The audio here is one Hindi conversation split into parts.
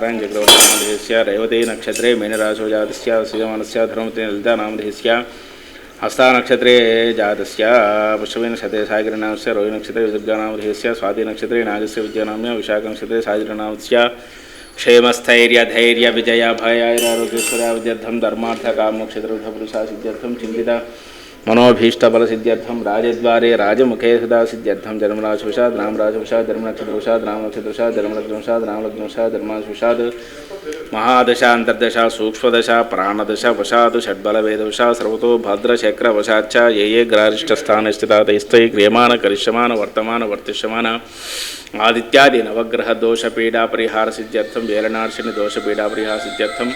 नारायण चक्रवर्तीनामधेयस्य रेवती नक्षत्रे मीनराशो जातस्य श्रीयमानस्य धर्मते ललितानामधेयस्य हस्तानक्षत्रे जातस्य पुष्पनक्षत्रे सागरनामस्य रोहिनक्षत्रे दुर्गानामधेयस्य स्वातिनक्षत्रे नागस्य विद्यानाम्य, विशाखनक्षत्रे सागरनामस्य विजय भयारोग्येश्वर्या विद्यर्थं धर्मार्थकामोक्षत्रपुरुषा सिद्ध्यर्थं चिन्तिता मनोभीष्टबलसिद्ध्यर्थं राजद्वारे राजमुखे सदा सिद्ध्यर्थं जन्मराजवशात् रामराजवशात् धर्मनक्षत्रवशात् रामनक्षत्रवशात् धर्मलग्नवशात् रामलग्नवशात् धर्माशवशात् महादशा अन्तर्दशा सूक्ष्मदशा प्राणदशा वशात् षड्बलवेदवशा सर्वतो भद्रचक्रवशाच्च ये ये ग्रारिष्ठस्थाने स्थिता तैस्तै क्रियमाण करिष्यमान वर्तमान वर्तिष्यमान आदित्यादि नवग्रहदोषपीडापरिहारसिद्ध्यर्थं वेलनार्षिणि दोषपीडापरिहारसिद्ध्यर्थं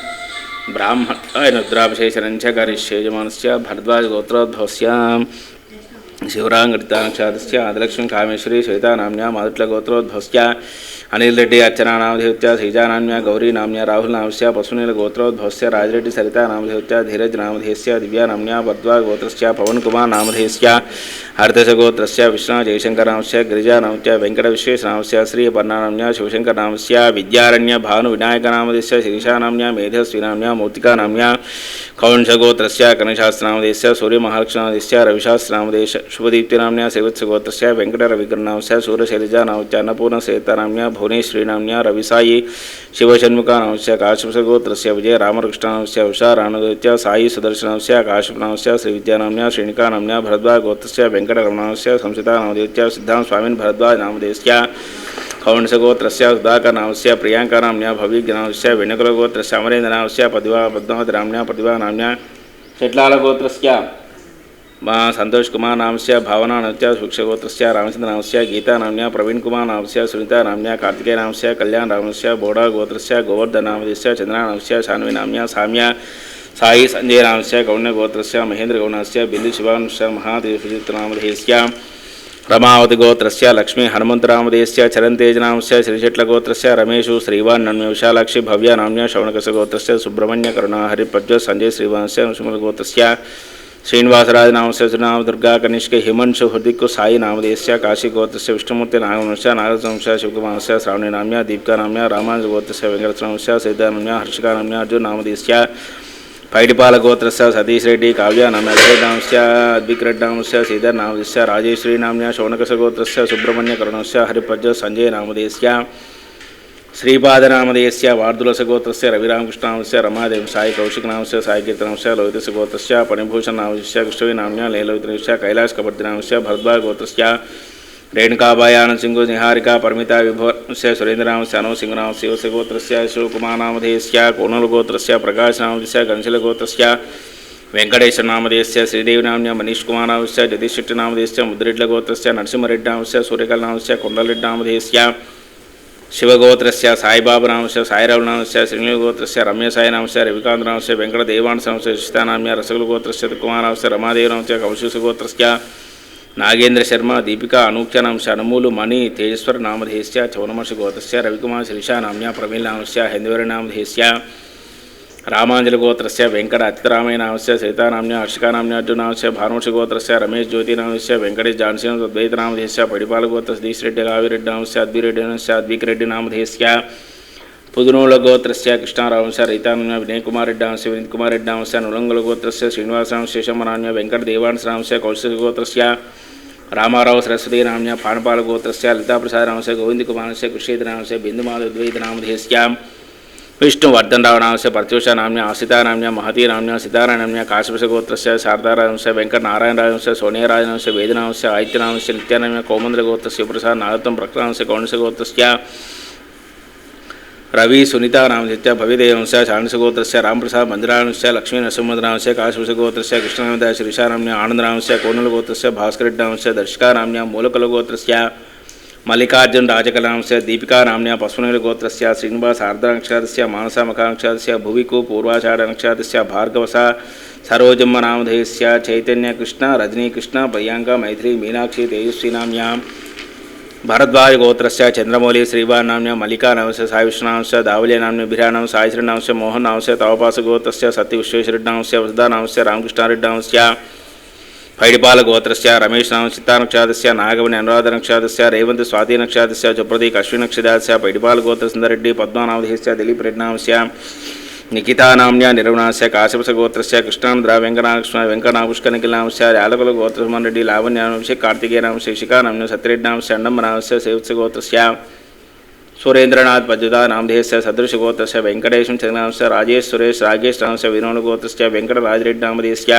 బ్రాహ్మణాయ నిద్రాభిశేషరంచ కరిష్యేయమానస్య భరద్వాజ గోత్రోద్భవస్యాం శివరాంగడితాక్షాదస్య ఆదిలక్ష్మి కామేశ్వరి శ్వేతానామ్యా మాదుట్ల గోత్రోద్భవస్య ब्राह्मणनुद्राभिषेचनञ्च करिष्ये यजमानस्य भरद्वाजगोत्रोद्भवस्य शिवराङ्गडिताक्षातस्य आदिलक्ष्मी कामेश्वरी श्वेतानाम्न्या मादुट्लगोत्रोद्भवस्य अनिल रेड्डी अर्चनानामधेयुत्या श्रीजानाम्या गौरी नाम्या राहुल नामस्य पशुनीलगोत्रोद्भवस्य राजरेड्डी, सरिता नामधेयुत्या धीरज नामधेयस्य, दिव्या नाम्या भरद्वाजगोत्रस्य पवनकुमार नामधेयस्य हर्दशगोत्रस्य विष्णु जयशङ्करनामस्य गिरिजानामस्य वेङ्कटविश्वेशनामस्य श्रीपर्णानाम्या शिवशङ्करनामस्य विद्यारण्य भानुविनायकनामधेयस्य श्रीशानाम्या मेधस्वीनाम्या मूर्तिकानाम्या कौंशगोत्रस्य कनशास्त्रनामधेयस्य सूर्यमहालक्ष्मणामधेयस्य रविशास्त्रनामधेयस्य शुभदीप्तिनाम्या श्रीवत्सगोत्रस्य वेङ्कटरविकरनामस्य सूरशैलजानामस्य अन्नपूर्णसेतानाम्या भुवनेश्वरीनाम्या रविसायी शिवषण्मुखानामस्य काश्यपगोत्रस्य विजय रामकृष्णानामस्य उषाराणुदत्य साई सुदर्शनामस्य काश्यपनामस्य श्रीविद्यानाम्या श्रेणिकानाम्या भरद्वाजगोत्रस्य वेङ्कटरमणामस्य संस्कृतानामधेयस्य सिद्धां स्वामिन् भरद्वाजनामधेयस्य कौंसगोत्रस्य सुधाकरनामस्य प्रियाङ्कानाम्न्या भविज्ञनामस्य वेणुकुलगोत्रस्य अमरेन्द्रनामस्य पदिवा पद्मावतिनाम्न्या प्रतिभानाम्न्या शेट्लालगोत्रस्य मा सन्तोषकुमारनामस्य, भावनानामस्य, सूक्ष्मगोत्रस्य, रामचन्द्रनामस्य, गीतानाम्न्या, प्रवीणकुमारनामस्य, सुनीतानाम्न्या, कार्तिकेयनामस्य, कल्याणरामस्य, बोडागोत्रस्य गोवर्धनामस्य चन्द्रानामस्य शान्विनाम्या साम्या, साई संजय नाम से गौण्यगोत्र महेन्द्र गौण सञ्जयनामस्य कौण्यगोत्रस्य महेन्द्रगौणस्य बिन्दुशिवांशस्य महादेवनामधेयस्य रमावतिगोत्रस्य लक्ष्मी हनुमन्तरामदेयस्य चरन्तेजनामस्य श्रीशट्लगोत्रस्य रमेशु श्रीवान्नन्य विशालाक्षि भव्यानाम्य शौनकसगोत्रस्य सुब्रह्मण्यकरुणा हरिप्रज्व सञ्जय श्रीवांस्य सुमलगोत्रस्य श्रीनिवासराजनामस्य सुनाम दुर्गा कनिष्क हिमंशु हृदिक्कु साई नामदेयस्य काशीगोत्रस्य विष्णुमूर्ति नागवंशस्य नागवंशस्य शिवकुमारस्य श्रावणीनाम्या दीपिकानाम्या रामानुजगोत्रस्य वेङ्कटस्वामस्य सिद्धानाम्या हर्षिकानाम्या अर्जुनामदेयस्य पैडिपालगोत्रस्य सतीश रेड्डी काव्यानाम्या अद्वैतनामस्य अद्विक्रेड्नामस्य श्रीधरनामस्य राजेश्वरीनाम्न्या शौनकसगोत्रस्य सुब्रह्मण्यकरुणस्य हरिप्रज्व सञ्जयनामदेयस्य श्रीपादनामदेयस्य, वार्दुलसगोत्रस्य, रविरामकृष्णांस्य रमादेव साई कौशिकनामस्य साईकीर्तनांस्य, लोहितसगोत्रस्य फणिभूषणनामस्य कृष्णवीनाम्न्या लेलवितनस्य कैलासकपर्दिनामस्य भरद्वाजगोत्रस्य रेणुकाबायानसिंहो निहारिका परमिता विभवस्य, सुरेन्द्रनामस्य, अनुसिंहनामस्य, शिवसगोत्रस्य शिवकुमारनामधेयस्य कोणलगोत्रस्य प्रकाशनामस्य घनशिलगोत्रस्य वेङ्कटेशनामधेयस्य श्रीदेवनाम्न्या मनीष्कुमारनामस्य जगदीशेट्टिनामधेयस्य मुद्रिड्लगोत्रस्य नरसिंहरेड्डामस्य सूर्यकलनामस्य कुण्डलिड्डामधेयस्य శివగోత్రస్య సాయిబాబునాంశ సాయిరవునాంశ శ్రీనిగోత్రస్య రమ్యసాయినాంశ రవికాంతనాంశ వెంకటదేవాంశంశ శిస్తానామ్య రసగులగోత్రస్య కుమారాంశ రమాదేవనాంశ కౌశిసగోత్రస్య నాగేంద్ర శర్మ దీపికా అనూఖ్యనాంశ అనుమూలు మణి తేజస్వర నామధేస్య చౌనమర్షి గోత్రస్య రవికుమార్ శిరీషానామ్య ప్రమీలనాంశ హెందవరనామధేస్య रामाञ्जलगोत्रस्य वेङ्कट अतिरामयनामस्य सीतानाम्न्या हर्षिकानाम्न्या अर्जुनामस्य भानुषगोत्रस्य रमेश ज्योतिनामस्य वेङ्कटेश जानसीन द्वैतनामधेयस्य पडिपालगोत्रस्य दीशरेड्डी काविरेड्डामस्य अद्विरेड्डिनामस्य अद्विकरेड्डिनामधेयस्य पुदुनूलगोत्रस्य कृष्णारामस्य रैतानाम्य विनयकुमारेड्डामस्य विनीतकुमारेड्डामस्य नुलङ्गलगोत्रस्य श्रीनिवासराम शेषमनाम्य वेङ्कटदेवांसरामस्य, कौशिकगोत्रस्य, रामाराव सरस्वती नाम्य पाणपालगोत्रस्य ललिताप्रसादनामस्य गोविन्दकुमारस्य कृष्णेतनामस्य बिन्दुमाधद्वैतनामधेयस्य विष्णुवर्धनरावनामस्य प्रत्युषानाम्य आसितानाम्य महतीनाम्य सितारानाम्य काश्यपगोत्रस्य शारदारामस्य वेङ्कटनारायणराजंस्य सोनियराजनामस्य वेदनामस्य आदित्यनामस्य, नित्यानाम्य कौमन्द्रगोत्रस्य प्रसाद नारदं प्रकृतांस्य कौणसगोत्रस्य रवि सुनीता नामधेत्य भविदेवंस्य चाणसगोत्रस्य रामप्रसाद मन्दिरांस्य लक्ष्मी नरसिंहनामस्य काशवसगोत्रस्य कृष्णनामस्य श्रीशानाम्य आनन्दनामस्य कोनलगोत्रस्य भास्करेड्डामस्य दर्शिकानाम्य मूलकलगोत्रस्य मल्लिकार्जुन राजकलांस्य दीपिकानाम्न्या पशुनिलगोत्रस्य श्रीनिवास आर्द्रनक्षत्रस्य मानसमकानक्षत्रस्य भुविकु पूर्वाषाढनक्षत्रस्य भार्गवसा सरोजम्मनामधेयस्य चैतन्यकृष्ण रजनीकृष्ण प्रियङ्का मैथिली मीनाक्षी పైడిపాల గోత్రస్య రమేష్ నామ చిత్తానక్షాదస్య నాగవని అనురాధ నక్షాదస్య రేవంత్ స్వాతి నక్షాదస్య జుప్రదీక్ అశ్వినక్షదాస్య పైడిపాల గోత్ర సుందరెడ్డి పద్మానామధేస్య దిలీప్ రెడ్నామస్య నిఖితానామ్య నిర్వణాస్య కాశిపస గోత్రస్య కృష్ణాంధ్ర వెంకటాకృష్ణ వెంకటాపుష్కనిఖిలాంశ యాలకుల గోత్రసుమన్ రెడ్డి లావణ్యానాంశ కార్తికేయానాంశ శిఖానామ్య సత్యరెడ్నాంశ అండంబనాంశ శివత్స గోత్రస్య సురేంద్రనాథ్ పద్యుదా నామధేశ సదృశ గోత్రస్య వెంకటేశం చంద్రనాంశ రాజేష్ సురేష్ రాజేష్ నామస్య వినోద గోత్రస్య వెంకట రాజరెడ్డి నామధేశ్య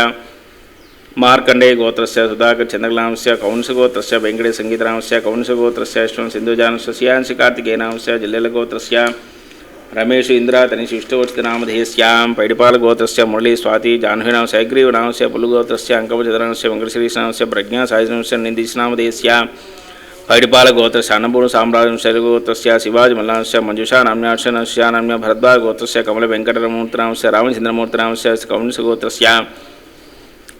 मार्कण्डे गोत्रस्य, सुधाकर चन्द्रकलांस्य कौंसगोत्रस्य वेङ्कटे सङ्गीतरामस्य कौंसगोत्रस्य अश्वं सिन्धुजानस्य सियांसि कार्तिकेयनामस्य जिल्लेलगोत्रस्य रमेश इन्द्र तनिष इष्टवचितनामधेयस्यां पैडिपालगोत्रस्य मुरली स्वाति जाह्नवीनामस्य हयग्रीवनामस्य पुलुगोत्रस्य अङ्कवचतनामस्य वेङ्कटश्रीनामस्य प्रज्ञा सायिनामस्य निन्दीशनामधेयस्य पैडिपालगोत्रस्य अन्नपूर्ण साम्राज्यं शैलगोत्रस्य शिवाजिमल्लांस्य मञ्जुषा नाम्यार्षणस्य नाम्य भरद्वाजगोत्रस्य कमलवेङ्कटरमूर्तिनामस्य रामचन्द्रमूर्तिनामस्य कौंसगोत्रस्य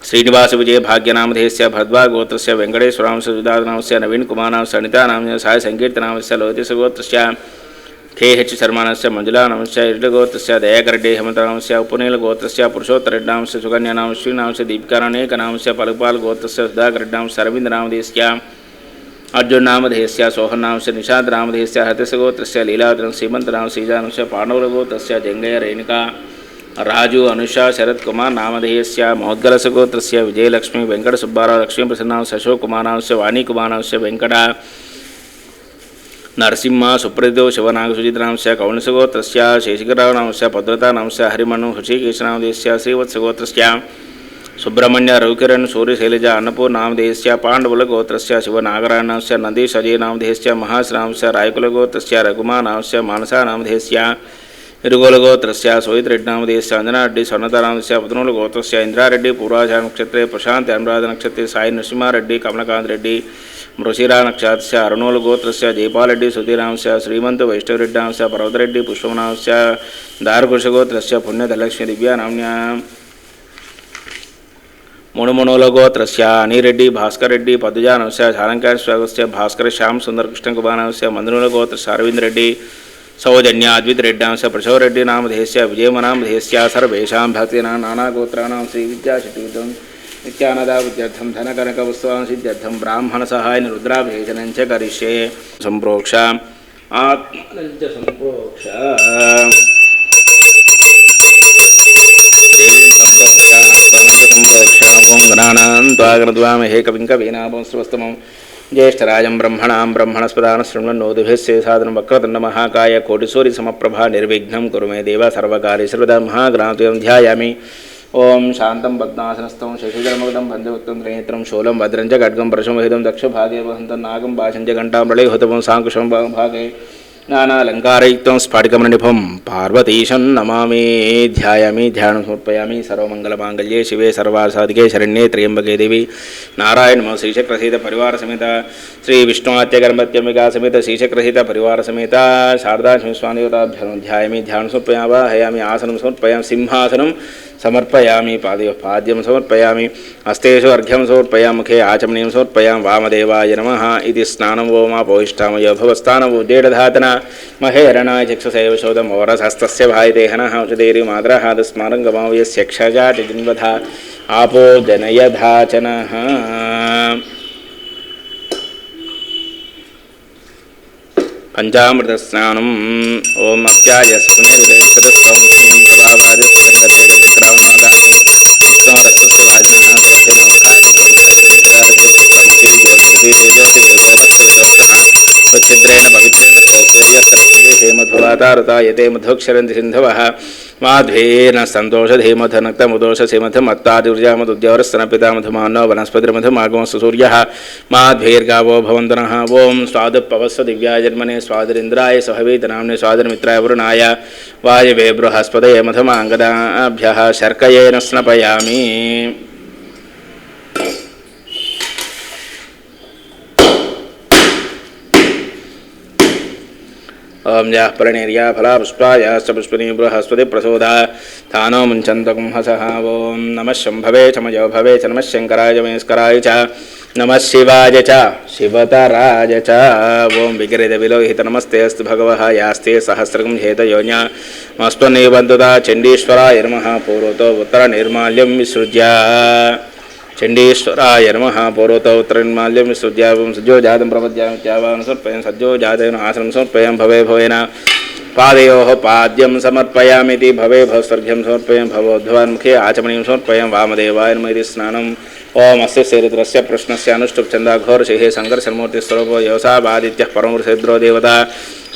श्रीनिवास विजय भाग्यनामधेय भद्वा गोत्र भाग्यनामधेयस्य भद्वागोत्रस्य वेङ्कटेश्वरांश सुधातनामस्य नवीनकुमारांस्य अनितानामस्य साय सङ्कीर्तनामस्य लोहितसगोत्रस्य, के एच् शर्माणस्य मञ्जुलानामस्य इडगोत्रस्य दयाकरेड्डी हेमन्तनामस्य उपनीलगोत्रस्य पुरुषोत्तरेड्डांस्य सुकन्यानाम श्रीनामस्य दीपिकारणेकनामस्य पलपालगोत्रस्य सुधाकरेड्डांस्य अरविन्दनामधेयस्य अर्जुननामधेयस्य सोहन्नामस्य निषादनामधेयस्य, हतसगोत्रस्य लीलावतनं श्रीमन्तनाम श्रीजानस्य पाण्डवगोत्रस्य जङ्गय रेणुका राजु, अनुषा शरत्कुमार नामधेयस्य, महोद्गलसगोत्रस्य, विजयलक्ष्मी वेङ्कटसुब्बाराव लक्ष्मीप्रसन्नांस्य अशोककुमारांस्य वाणीकुमारांस्य वेङ्कट, नरसिंह सुप्रदितो शिवनागसुजितनांस्य कौणसगोत्रस्य शेषिकरावनांस्य पद्वतानांस्य हरिमनु हृषिकेशनामधेयस्य श्रीवत्सगोत्रस्य, सुब्रह्मण्य रविकिरण सूर्यशैलज अन्नपूर्णामधेयस्य पाण्डवलगोत्रस्य शिवनागरायणस्य नदीश अजयनामधेयस्य महाश्रांस्य ఇరుగోలగోత్రస్య సోయిత్రెడ్నామదేశ్య అంజనారెడ్డి స్వర్ణతారామస్య పదనూలు గోత్రస్య ఇంద్రారెడ్డి పూర్వాచార నక్షత్రే ప్రశాంత్ అనురాధ నక్షత్రే సాయి నృసింహారెడ్డి కమలకాంత్ రెడ్డి మృషిరా నక్షత్రస్య అరుణోలు గోత్రస్య జయపాలరెడ్డి సుధీరాంశ శ్రీమంత్ వైష్ణవరెడ్డాంశ పర్వతరెడ్డి పుష్పమనాంశ దారకృషగోత్రస్య పుణ్యధలక్ష్మి దివ్యానామ్యా ముణుముణులగోత్రస్య అనిరెడ్డి భాస్కర్ రెడ్డి పద్దుజానవస్య శాలంకారి స్వాగస్య శ్యామ్ సుందరకృష్ణ కుమారవస్య మందిరులగోత్ర అరవింద్ రెడ్డి प्रशोरेड्डी नामधेयस्य विजयमनामधेयस्य सर्वेषां भक्तीनां नानागोत्राणां श्रीविद्याशक्तियुतं नित्यानदा विद्यार्थं धनकनकवस्त्वां सिद्ध्यर्थं ब्राह्मणसहायन रुद्राभिषेचनं च करिष्ये। सम्प्रोक्ष आत्मनञ्च सम्प्रोक्ष सम्प्रोक्ष ॐ गणानां त्वागनद्वामहे कविं జ్యేష్ఠరాజం బ్రహ్మణాం బ్రహ్మణస్పదానశృణ్వన్నోదుభిస్సేసాదనం వక్రతున్న మహాకాయ కోటిసూరి సమప్రభ నిర్విఘ్నం కురు మే దేవ సర్వకార్యశ్రుత మహాగ్రాతుయం ధ్యాయామి ఓం శాంతం పద్మాసనస్థం శశిధరమగదం భంజగుప్తం త్రనేత్రం శూలం భద్రం చ ఖడ్గం పరశుమహిదం దక్షభాగే వహంతం నాగం భాషం చ ఘంటాం ప్రళయహుతమం సాంకుశం భాగే నానాలంకారయుక్తం స్ఫాటికమనిభం పార్వతీశం నమామి ధ్యాయామి ధ్యానం సమర్పయామి సర్వమంగళమాంగళ్యే శివే సర్వాసాదికే శరణ్యే త్రయంబకే దేవి నారాయణ శ్రీచక్రసీత పరివార సమేత శ్రీ విష్ణు విష్ణువాత్యగర్మత్యమికా సమేత శ్రీచక్రసీత పరివార సమేత శారదా సింహస్వామి ధ్యాయామి ధ్యానం సమర్పయామి హయామి ఆసనం సమర్పయామి సింహాసనం సమర్పయామి పాదయ పాద్యం సమర్పయామి హస్తేషు అర్ఘ్యం సమర్పయాం ముఖే ఆచమనీయం సమర్పయాం వామదేవాయ నమ ఇది స్నానం ఓమాపోయిష్టామయోభవస్థానవో జేడధాతన మహేరణాయ చక్షుసైవ శోదం ఓరసహస్తస్య భాయదేహన ఉచదేరి మాద్రహాదస్మారంగమావ్యక్షజా చిన్వధ ఆపో జనయధాచన పంచామృత స్నానం ఓం అప్యాయ స్వామి औषधेरिमादरः तस्मारं गमाव यस्य क्षजा जिन्वधा आपो जनयधाचनः पञ्चामृतस्नानम् ॐ अत्यायस्पुण्यविदेशतस्त्वं स्वच्छिद्रेण पवित्रेण सूर्यस्तरक्षे मधुवातारुता यते मधुक्षरन्ति सिन्धवः। माध्वेन सन्तोषधीमथनक्तमुदोषसिमथमत्तादिर्जामदुद्यवरस्तनपिता मधुमानो वनस्पतिर्मधुमागमस्तु सूर्यः माध्वेर्गावो भवन्तनः ओं स्वादुपवस्व दिव्याय जन्मने स्वादरीद्राय सहवीत सहवीतनाम्ने स्वादरमित्राय वरुणाय वायवे बृहस्पतये मधुमाङ्गदाभ्यः शर्कयेन स्नपयामि యాహ పరిణీర్యా ఫలాపుష్పాయాశ్చ పుష్పిణీ బృహస్పతి ప్రసోదా తానో ముంచంతగుంహస ఓం నమ శంభవే చమయ భవే చ నమ శంకరాయ మహేశ్వరాయ చ నమ శివాయ చ శివతరాయ చ ఓం విగ్రద విలోహిత నమస్తే అస్తు భగవ యాస్తే సహస్రకం హేతయోజ మస్వనిబంధుత చండీశ్వరాయ నమ పూర్వతో ఉత్తర నిర్మాల్యం విసృజ్య చండీశ్వరాయ నమ. పూర్వతోత్తరన్మాల్యం విశ్వజ్యాపం సజ్జోజాతం ప్రపద్యామిత్యావాం సమర్పయం సజ్జోజాతేన ఆసనం సమర్పయం భవే భవేన. పాదయో పాద్యం సమర్పయామితి భవే భవస్వర్ఘ్యం సమర్పయం భవోద్వాన్ముఖే ఆచమనీయం సమర్పయం వామదేవాయ నమది స్నానం. ఓం అస్య శరీరస్య ప్రశ్నస్య అనుష్ఠుప్ చందాఘోర్షి సంకర్షణమూర్తి స్వరూపో యోసాబాదిత్య పరమృషేద్రో దేవత.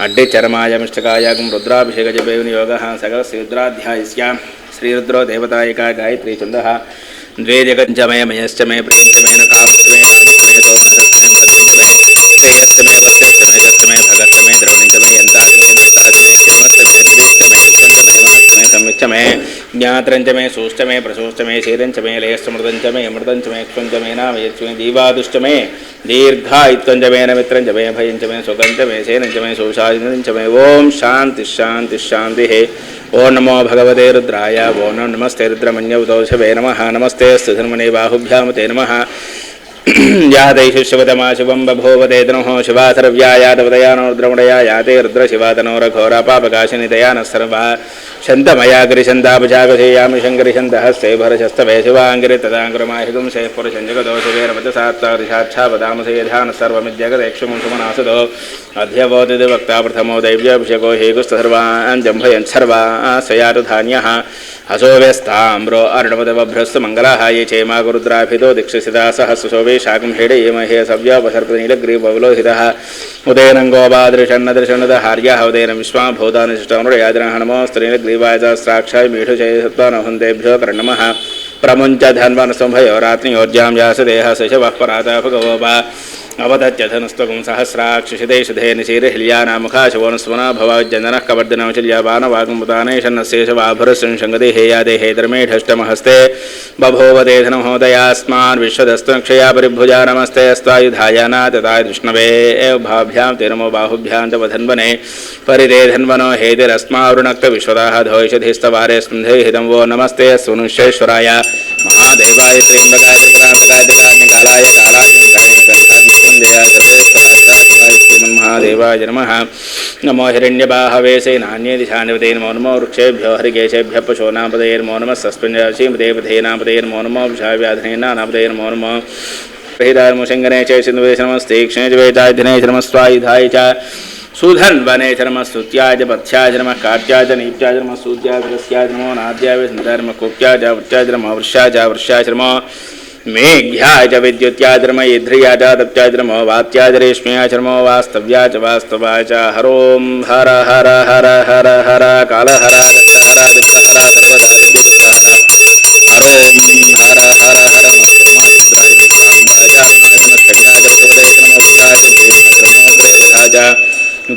అడ్డి చరమాయమిష్టకాయాగం రుద్రాభిషేకజపేవినియోగ సకల శ్రీరుద్రాధ్యాయస్య శ్రీరుద్రో దేవతాయిక గాయత్రీ చంద योगः सकलस्य रुद्राध्यायस्यां श्रीरुद्रो देवतायिका गायत्री छन्दः द्वे जगञ्च मे मयश्च मे प्रियञ्च मे न कामश्च मे रामश्च मे सोमनसश्च मे भद्रञ्च मे श्रेयश्च मे वस्यश्च मे दश्च मे भगश्च मे द्रवणञ्च मे यन्ताच मे दत्ताच मे क्षेमश्च मे दिविश्च मे युक्तञ्च मे वाक्च मे संविच्च मे ज्ञात्रञ्च मे सूश्च मे प्रसूश्च मे शीरञ्च मे लयश्च मृदञ्च मे अमृतञ्च मे क्ष्वञ्च मे नामयच्च मे दीवादुश्च मे दीर्घायुत्वञ्च मे नमित्रञ्च मे भयञ्च मे सुगञ्च मे सेनञ्च मे सोषादिनञ्च मे ॐ शान्तिः शान्तिः शान्तिः ओ नमो भगवते रुद्राय ओ नमो नमस्ते रुद्रमन्यवतोषभे नमः नमस्ते सुधर्मणे बाहुभ्यां ते नमः यादैषु शिवतमा शिवं बभूवते तनुः शिवासर्व्यायादवदयानो रुद्रमुडया याते रुद्रशिवातनो रघोरापापकाशिनितया नः सर्वा शन्तमया गिरिशन्तापजागधेयामि शङ्करिशन्तहस्ते भरशस्तवे शिवाङ्गिरि तदाङ्कुरमाहिगुं शेः पुरुषं जगतो शिवेरमतसात्तादिशाच्छापदामसे यथा न सर्वमिद्यगदेक्षुं सुमनासतो अध्यवोदिति वक्ता प्रथमो दैव्याभिषेको हेगुस्तसर्वान् जम्भयन् सर्वा सयातु धान्यः हसो व्यस्ताम्रो अर्णवदवभ्रस्तु मङ्गलाः ये चेमा गुरुद्राभितो दीक्षसिता सहस्रशोभे शाकं हेडे ये महे सव्यापसर्पनीलग्रीवलोहितः उदयनङ्गोपादृशन्नदृशन्नदहार्याः उदयन विश्वा भूतानिष्टमृयादिनः नमोस्तनीलग्रीवाय सहस्राक्षाय मीढुचयसत्त्वानहुन्देभ्यो कर्णमः प्रमुञ्च धन्वनसुभयो रात्रियोर्जां यासदेह सशवः परातः भगवोपा अवदत्यधनुस्त्वगुं सहस्राक्षिषिदेशधे निशीरहिल्यानामुखाशवोनुस्वना भवाज्जननः कवर्दनौशल्यापानवागमुदानेशन्नशेषवाभुरसंशङ्गदे हेयादे हेदर्मेढष्टमहस्ते बभूवते धनमहोदयास्मान् विश्वदस्त्वक्षया परिभुजा नमस्ते अस्त्वायुधायाना तथाय विष्णवे भाभ्यां ते नमो बाहुभ्यां तव धन्वने परिते धन्वनो हेतिरस्मावृणक्त विश्वदाः धोषधिस्तवारे स्पन्धे हितं वो नमस्ते, सुनुष्येश्वराय। महादेवाय त्र्यम्बकाय त्रिपुरान्तकाय त्रिकाग्निकालाय कालाय श्रीमन्महादेवाय नमः। नमो हिरण्यबाहवे सेनान्ये दिशानिपते नमो नमो वृक्षेभ्यो हरिकेशेभ्यः पशूनापदये नमो। नमः सस्मिन्सीमदेवधेनापदये नमो विषाव्याधनेनापदये नमो प्रहितार्मुशङ्गने च सिन्धुवेश नमस्ते, क्षणे च पथ्याय च नमः काट्याय च नीत्याय च नमः वास्तव्या च मेघ्याय वास्तवाय च हरों हर हर हर हर हर कालहर सर्वदादित्यहर हर हर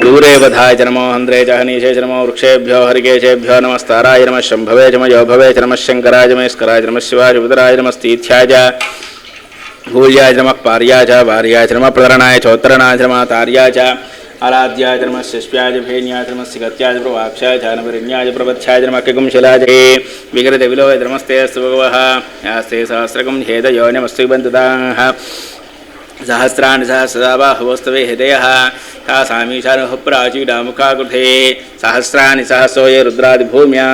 दूरे वधाय च नमो हन्द्रे च हनीशे च नमो वृक्षेभ्यो हरिकेशेभ्यो नमस्ताराय नमः शम्भवे च मयो भवे च नमः शङ्कराय च नमः शिवाय उदराय नमस्तीथ्याय च भूल्याय नमः पार्याय च वार्याय च नमः प्रतरणाय चोत्तरणाय च नमः तार्याय च आराध्याय च नमः शिष्याय भेन्याय च नमः सिगत्याय प्रवाक्षाय च नवरिण्याय च प्रवत्याय च नमः किकुंशिलाय च विगतविलोय च नमस्ते अस्तु भगवः यास्ते सहस्रकं हेदयो नमस्ते बन्धुदाः సహస్రాన్ని సహస్రబాహువస్తవే హృదయ. కా సామీశానుః ప్రాచీడాముఖాకుఠే సహస్రాన్ని సహస్రోయ రుద్రాదిభూమ్యా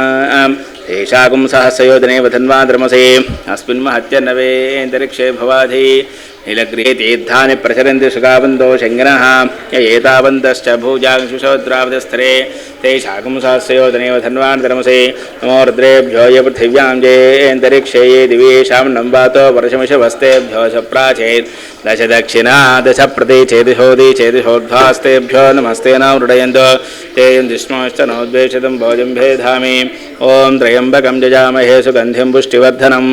తేషాకుం సహస్రయోజనే వధన్వాద్రమసే అస్మిన్మహత్యన్నవేంతరిక్షే భవాధి अस्मिन् महत्यन्नवेऽन्तरिक्षे भवाधि नीलगृहे तीर्थानि प्रचरन्ति सुखाबन्धो शङ्गिनः य एतावन्तश्च भूजांशुषोद्रावतस्थरे तेषाकुं सहस्रयोजने वधन्वान् द्रमसे नमो रुद्रेभ्यो य पृथिव्यां जेऽन्तरिक्षे ये दिवेशां नम्बातो वर्षमिषभस्तेभ्यो च प्राचेत् दश दक्षिणा दश प्रति चेदिशोदि चेदिशोद्धास्तेभ्यो नमस्ते न मृडयन्तो तेयं विष्णोश्च नोद्वेषितं भोजं भेधामि ఓం త్రయంబకం జజామహే సుగంధిం పుష్టివర్ధనం.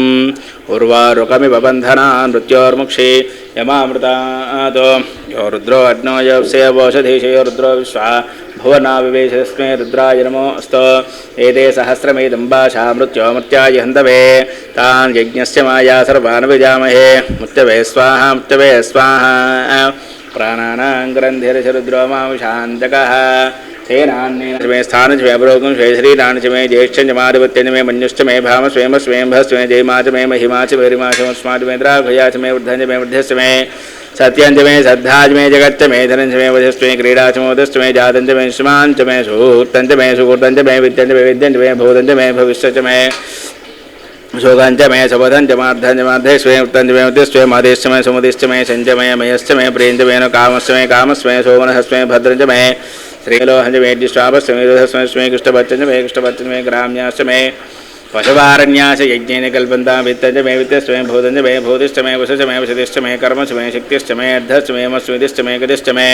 ఉర్వారుకమివ బంధనా నృత్యోర్ముక్షి యమామృతాతో. యో రుద్రో అగ్నో యోసేవోషధీశ యో రుద్రో విశ్వా భువనా వివేశస్మే రుద్రాయ నమోస్తు ఏదే సహస్రమేదంబాషా మృత్యో మృత్యాయ హంతవే. తాన్ యజ్ఞస్య మాయా సర్వాన్ విజామహే. మృత్యవే స్వాహ మృత్యవే స్వాహ. ప్రాణానాం గ్రంథిరసరుద్రోమాంశాంతకः सेनान्येन मे स्थानं च मे अवरोगं स्वे च मे ज्येष्ठं च माधिपत्यं च मे मन्युश्च मे भाम स्वेम स्वेम्भ स्वे जयमा च मे महिमा च मे द्राघया च मे वृद्धं मे वृद्धश्च मे सत्यं मे मे जगच्च मे धनं मे वधश्च मे क्रीडा मोदश्च मे जातं मे च मे सुहूर्तं मे सुहूर्तं मे विद्यं मे विद्यं मे भूतं मे भविष्यं मे शोकाञ्च मे शपथञ्च मार्धञ्च मार्धे स्वयं उत्तञ्च मे मे मादेश्च मे समुदिश्च मे मे मयश्च मे प्रियञ्च मे कामश्च मे कामश्च मे शोभनश्च मे भद्रञ्च मे श्रीलोहञ्च मे दिष्ट्वापश्च मे दुधश्च मे कृष्णभच्च मे कृष्णभच्च मे ग्राम्याश्च मे पशुवारण्यास यज्ञेन मे वित्तश्च मे भूतञ्च मे भूतिश्च मे वशश्च मे वशतिश्च मे कर्मश्च मे शक्तिश्च मे अर्धश्च मे मस्मितिश्च मे गतिश्च मे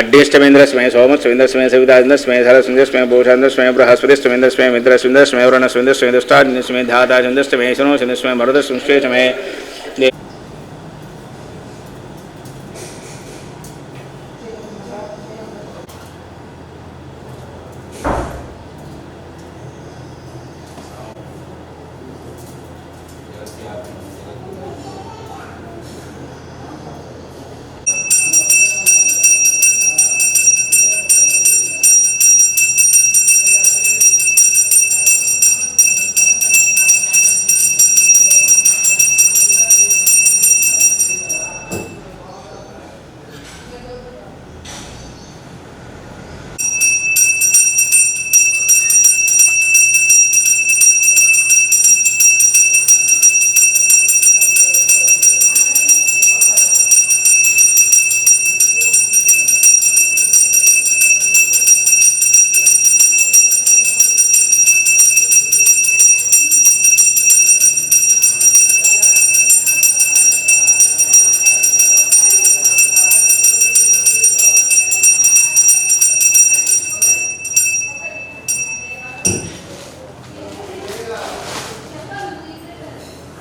अड्डिश्च मे इन्द्रश्च मे सवितान्द्रश्च मे सरस्वन्द्रश्च मे भूषान्द्रश्च मे बृहस्पतिश्च मे इन्द्रश्च मे मित्रश्च इन्द्रश्च मे वरुणश्च इन्द्रश्च मे दुष्टान्द्रश्च मे धाताश्च इन्द्रश्च मे शनो इन्द्रश्च मे मरुदश्च मे